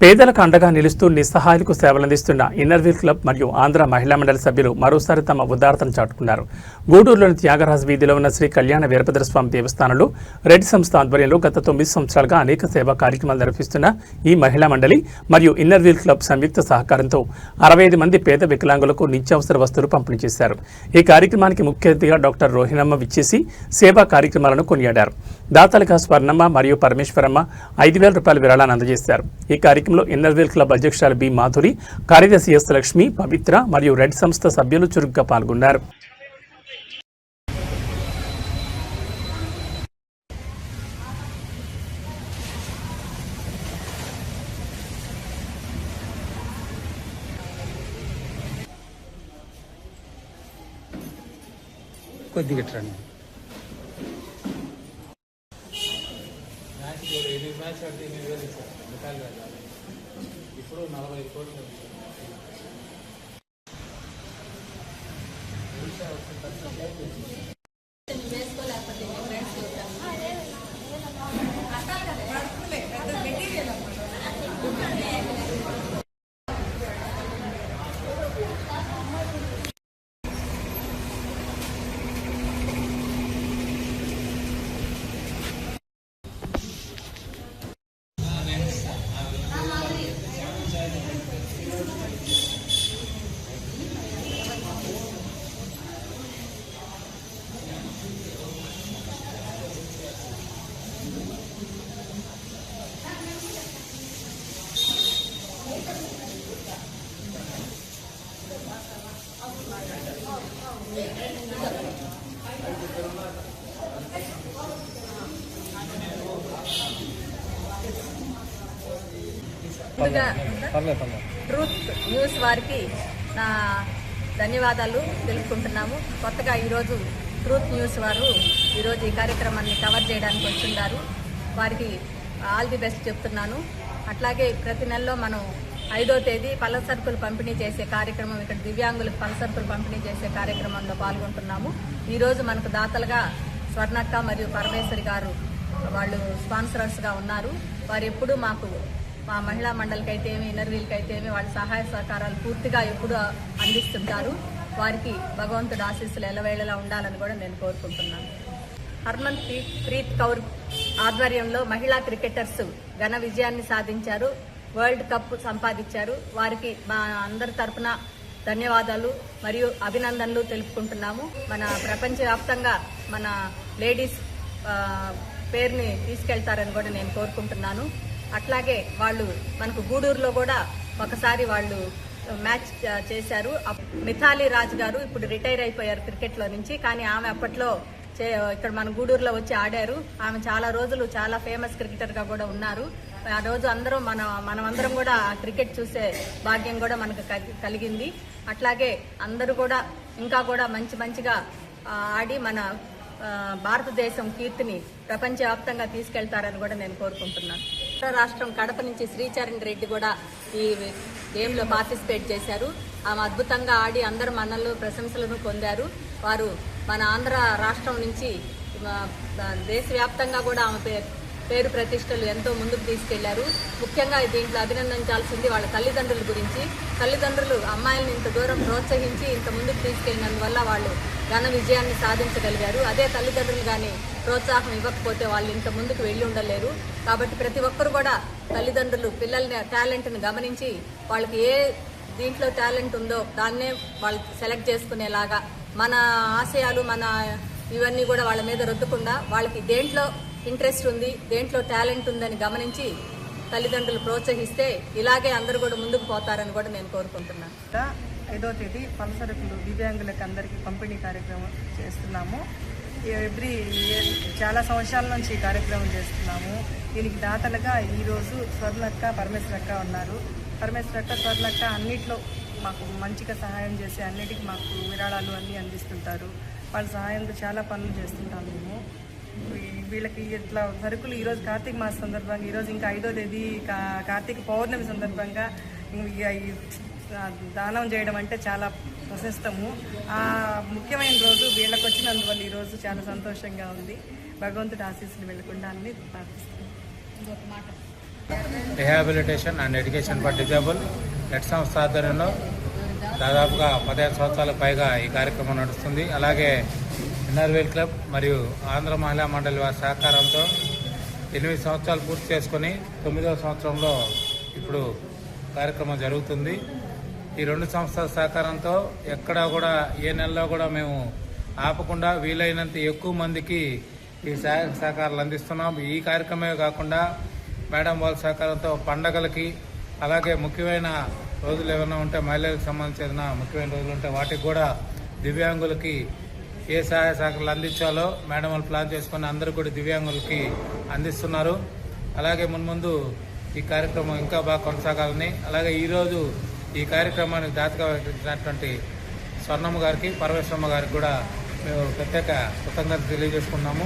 పేదలకు అండగా నిలుస్తూ నిస్సహాయులకు సేవలందిస్తున్న ఇన్నర్వీల్ క్లబ్ మరియు ఆంధ్ర మహిళా మండలి సభ్యులు మరోసారి తమ ఉదారతను చాటుకున్నారు. గూడూరులోని త్యాగరాజ వీధిలో ఉన్న శ్రీ కళ్యాణ వీరభద్రస్వామి దేవస్థానంలో రెడ్ సంస్థ ఆధ్వర్యంలో గత తొమ్మిది సంవత్సరాలుగా అనేక సేవా కార్యక్రమాలు నిర్వహిస్తున్న ఈ మహిళా మండలి మరియు ఇన్నర్వీల్ క్లబ్ సంయుక్త సహకారంతో అరవై ఐదు మంది పేద వికలాంగులకు నిత్యావసర వస్తువులు పంపిణీ చేశారు. ఈ కార్యక్రమానికి ముఖ్య అతిథిగా డాక్టర్ రోహిణమ్మ విచ్చేసి సేవా కార్యక్రమాలను కొనియాడారు. దాతలుగా స్వర్ణమ్మ మరియు పరమేశ్వరమ్మ ఐదు వేల రూపాయల విరాళాన్ని అందజేశారు. ఈ కార్యక్రమంలో ఇన్నర్వేల్ క్లబ్ అధ్యక్షురాలు బి మాధురి కార్యదర్శి ఎస్ లక్ష్మి పవిత్ర మరియు రెడ్ సంస్థ సభ్యులు చురుగ్గా పాల్గొన్నారు. కొద్దిగా రండి ముందుగా పర్లేదు పర్లేదు ట్రూత్ న్యూస్ వారికి నా ధన్యవాదాలు తెలుపుకుంటున్నాము. కొత్తగా ఈరోజు ట్రూత్ న్యూస్ వారు ఈరోజు ఈ కార్యక్రమాన్ని కవర్ చేయడానికి వచ్చిన్నారు వారికి ఆల్ ది బెస్ట్ చెప్తున్నాను. అట్లాగే ప్రతి నెలలో మనం ఐదో తేదీ పళ్ళ సరుకులు పంపిణీ చేసే కార్యక్రమం ఇక్కడ దివ్యాంగులకు పళ్ళ సరుకులు పంపిణీ చేసే కార్యక్రమంలో పాల్గొంటున్నాము. ఈరోజు మనకు దాతలుగా స్వర్ణక్క మరియు పరమేశ్వరి గారు వాళ్ళు స్పాన్సరర్స్గా ఉన్నారు. వారు ఎప్పుడూ మాకు మా మహిళా మండలికి ఏమి ఇన్నర్వీల్కి అయితే ఏమి వాళ్ళ సహాయ సహకారాలు పూర్తిగా ఎప్పుడూ అందిస్తుంటారు. వారికి భగవంతుడు ఆశీస్సులు ఎలవేళలా ఉండాలని కూడా నేను కోరుకుంటున్నాను. హర్మన్ ప్రీత్ ప్రీత్ కౌర్ ఆధ్వర్యంలో మహిళా క్రికెటర్స్ ఘన విజయాన్ని సాధించారు. వరల్డ్ కప్ సంపాదించారు. వారికి మా అందరి తరపున ధన్యవాదాలు మరియు అభినందనలు తెలుపుకుంటున్నాము. మన ప్రపంచవ్యాప్తంగా మన లేడీస్ పేరుని తీసుకెళ్తారని కూడా నేను కోరుకుంటున్నాను. అట్లాగే వాళ్ళు మనకు గూడూరులో కూడా ఒకసారి వాళ్ళు మ్యాచ్ చేశారు. అప్- మిథాలీ రాజ్ గారు ఇప్పుడు రిటైర్ అయిపోయారు క్రికెట్లో నుంచి. కానీ ఆమె అప్పట్లో చే- ఇక్కడ మన గూడూరులో వచ్చి ఆడారు. ఆమె చాలా రోజులు చాలా ఫేమస్ క్రికెటర్గా కూడా ఉన్నారు. ఆ రోజు అందరం మన మనమందరం కూడా క్రికెట్ చూసే భాగ్యం కూడా మనకు కలి- కలిగింది. అట్లాగే అందరూ కూడా ఇంకా కూడా మంచి మంచిగా ఆడి మన భారతదేశం కీర్తిని ప్రపంచవ్యాప్తంగా తీసుకెళ్తారని కూడా నేను కోరుకుంటున్నాను. రాష్ట్రం కడప నుంచి శ్రీచరణ్ రెడ్డి కూడా ఈ గేమ్లో పార్టిసిపేట్ చేశారు. ఆమె అద్భుతంగా ఆడి అందరు మనల్ని ప్రశంసలను పొందారు. వారు మన ఆంధ్ర రాష్ట్రం నుంచి దేశవ్యాప్తంగా కూడా ఆమె పే- పేరు ప్రతిష్టలు ఎంతో ముందుకు తీసుకెళ్ళారు. ముఖ్యంగా దీంట్లో అభినందించాల్సింది వాళ్ళ తల్లిదండ్రుల గురించి. తల్లిదండ్రులు అమ్మాయిలను ఇంత దూరం ప్రోత్సహించి ఇంత ముందుకు తీసుకెళ్ళినందువల్ల వాళ్ళు ఘన విజయాన్ని సాధించగలిగారు. అదే తల్లిదండ్రులు కానీ ప్రోత్సాహం ఇవ్వకపోతే వాళ్ళు ఇంత ముందుకు వెళ్ళి ఉండలేరు. కాబట్టి ప్రతి ఒక్కరు కూడా తల్లిదండ్రులు పిల్లల్ని టాలెంట్ని గమనించి వాళ్ళకి ఏ దీంట్లో టాలెంట్ ఉందో దాన్నే వాళ్ళు సెలెక్ట్ చేసుకునేలాగా మన ఆశయాలు మన ఇవన్నీ కూడా వాళ్ళ మీద రుద్దకుండా వాళ్ళకి దేంట్లో ఇంట్రెస్ట్ ఉంది దేంట్లో టాలెంట్ ఉందని గమనించి తల్లిదండ్రులు ప్రోత్సహిస్తే ఇలాగే అందరూ కూడా ముందుకు పోతారని కూడా నేను కోరుకుంటున్నాను. ఐదో తేదీ పలసరకులు దివ్యాంగులకు అందరికీ పంపిణీ కార్యక్రమం చేస్తున్నాము. ఎవ్రీ ఇయర్ చాలా సంవత్సరాల నుంచి ఈ కార్యక్రమం చేస్తున్నాము. దీనికి దాతలుగా ఈరోజు స్వర్ణక్క పరమేశ్వరక్క ఉన్నారు. పరమేశ్వరక్క స్వర్ణక్క అన్నిట్లో మాకు మంచిగా సహాయం చేసి అన్నిటికీ మాకు విరాళాలు అన్నీ అందిస్తుంటారు. వాళ్ళ సహాయంతో చాలా పనులు చేస్తుంటాం మేము. వీళ్ళకి ఇట్లా సరుకులు ఈరోజు కార్తీక మాస సందర్భంగా ఈరోజు ఇంకా ఐదో తేదీ కార్తీక పౌర్ణమి సందర్భంగా దానం చేయడం అంటే చాలా ప్రశస్తము. ఆ ముఖ్యమైన రోజు వీళ్ళకి వచ్చినందువల్ల ఈరోజు చాలా సంతోషంగా ఉంది. భగవంతుడి ఆశీస్సులు వెళ్ళకుండా అని ప్రార్థిస్తున్నాను rehabilitation and education for disable net సంస్థ ఆధ్వర్యంలో దాదాపుగా పదిహేను సంవత్సరాలకు పైగా ఈ కార్యక్రమం నడుస్తుంది. అలాగే ఇన్నర్వేల్ క్లబ్ మరియు ఆంధ్ర మహిళా మండలి వారి సహకారంతో ఎనిమిది సంవత్సరాలు పూర్తి చేసుకొని తొమ్మిదవ సంవత్సరంలో ఇప్పుడు కార్యక్రమం జరుగుతుంది. ఈ రెండు సంస్థల సహకారంతో ఎక్కడా కూడా ఏ నెలలో కూడా మేము ఆపకుండా వీలైనంత ఎక్కువ మందికి ఈ సహాయ సహకారాలు అందిస్తున్నాం. ఈ కార్యక్రమమే కాకుండా మేడం వాళ్ళ సహకారంతో పండగలకి అలాగే ముఖ్యమైన రోజులు ఏమైనా ఉంటే మహిళలకు సంబంధించిన ముఖ్యమైన రోజులు ఉంటే వాటికి కూడా దివ్యాంగులకి ఏ సహాయ సహకారాలు అందించాలో మేడం వాళ్ళు ప్లాన్ చేసుకొని అందరూ కూడా దివ్యాంగులకి అందిస్తున్నారు. అలాగే మున్ముందు ఈ కార్యక్రమం ఇంకా బాగా కొనసాగాలని అలాగే ఈరోజు ఈ కార్యక్రమానికి దాతగా వహించినటువంటి స్వర్ణమ్మ గారికి పరమేశ్వరమ్మ గారికి కూడా మేము ప్రత్యేక కృతజ్ఞత తెలియజేసుకున్నాము